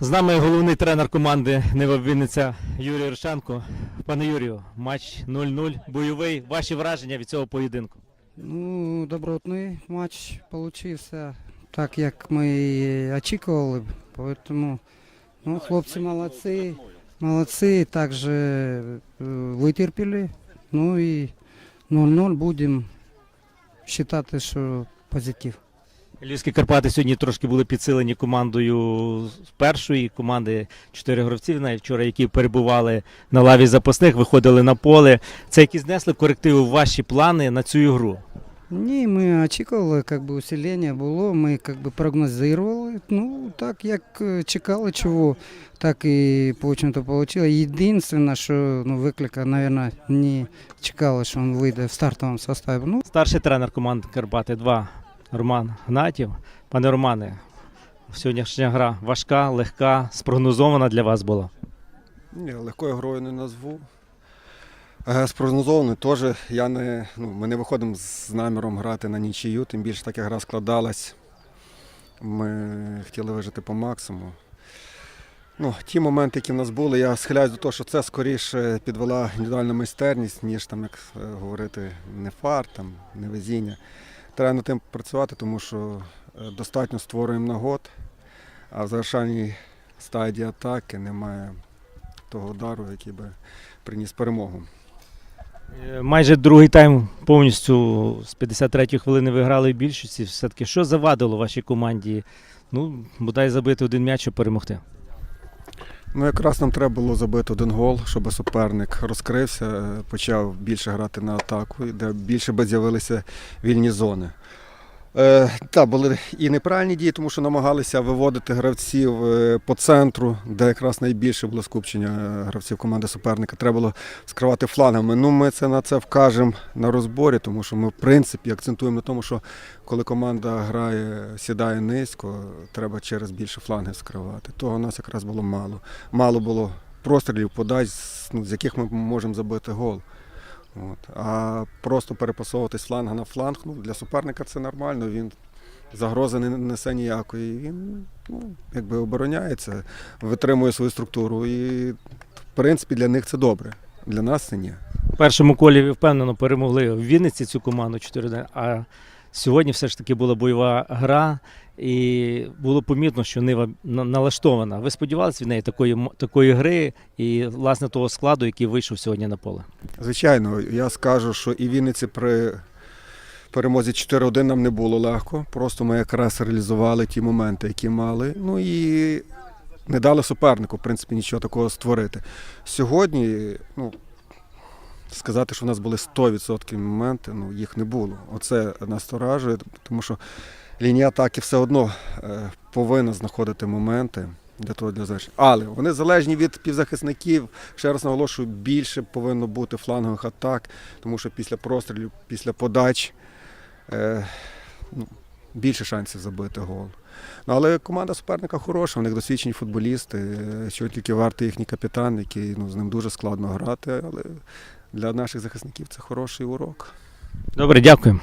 З нами головний тренер команди Нива Вінниця Юрій Оршенко. Пане Юрію, матч 0-0, бойовий. Ваші враження від цього поєдинку? Ну, добротний матч получився, так як ми і очікували. Поэтому, ну, хлопці молодці, молодці, також е, витерпіли. Ну і 0-0 будемо вважати, що позитив. Львівські Карпати сьогодні трошки були підсилені командою з першої команди. Чотири гравців, навіть вчора, які перебували на лаві запасних, виходили на поле. Це які знесли корективи в ваші плани на цю ігру. Ні, ми очікували, як би усилення було, ми як би прогнозували. Ну, так як е, чекали чого, так і по-чому-то вийшло. Єдине, що ну, виклика, мабуть, не чекали, що він вийде в стартовому составі. Ну, Старший тренер команди Карпати 2 Роман Гнатів. Пане Романе, сьогоднішня гра важка, легка, спрогнозована для вас була. Ні, легкою грою не назву. Е, Спрогнозованою теж я не, ну, ми не виходимо з наміром грати на нічию, тим більше така гра складалась. Ми хотіли вижити по максимуму. Ну, ті моменти, які в нас були, я схиляюсь до того, що це скоріше підвела індивідуальна майстерність, ніж там, як е, говорити, не фар, там, не везіння. Треба над тим працювати, тому що е, достатньо створюємо нагод, а в завершальній стадії атаки немає того удару, який би приніс перемогу. Е, Майже другий тайм повністю з 53-ї хвилини ви грали більшості. Все-таки що завадило вашій команді? Ну, бодай забити один м'яч, щоб перемогти. Ну, якраз нам треба було забити один гол, щоб суперник розкрився, е, почав більше грати на атаку, де більше з'явилися вільні зони. Е, так, були і неправильні дії, тому що намагалися виводити гравців е, по центру, де якраз найбільше було скупчення е, гравців команди суперника. Треба було скривати флангами. Ну, ми це на це вкажемо на розборі, тому що ми, в принципі, акцентуємо на тому, що коли команда грає, сідає низько, треба через більше флангів скривати. Того у нас якраз було мало. Мало було прострілів, подач, ну, з яких ми можемо забити гол. От. А просто перепасовуватись фланга на фланг, ну, для суперника це нормально. Він загрози не несе ніякої. Він ну, якби обороняється, витримує свою структуру. І, в принципі, для них це добре. Для нас це ні. В першому колі впевнено перемогли в Вінниці цю команду 4 а сьогодні все ж таки була бойова гра, і було помітно, що Нива на- налаштована. Ви сподівалися від неї такої, такої гри і, власне, того складу, який вийшов сьогодні на поле? Звичайно, я скажу, що і Вінниці при перемозі 4-1 нам не було легко. Просто ми якраз реалізували ті моменти, які мали. Ну і не дали супернику, в принципі, нічого такого створити. Сьогодні, ну, сказати, що в нас були 100% моменти, ну, їх не було. Оце насторажує, тому що лінія атаки все одно е, повинна знаходити моменти. Для того для завершення. Але вони залежні від півзахисників. Ще раз наголошую, більше повинно бути флангових атак, тому що після прострілів, після подач е, ну, більше шансів забити гол. Ну, але команда суперника хороша, у них досвідчені футболісти, е, що тільки вартий їхній капітан, який ну, з ним дуже складно грати, але для наших захисників це хороший урок. Добре, дякую.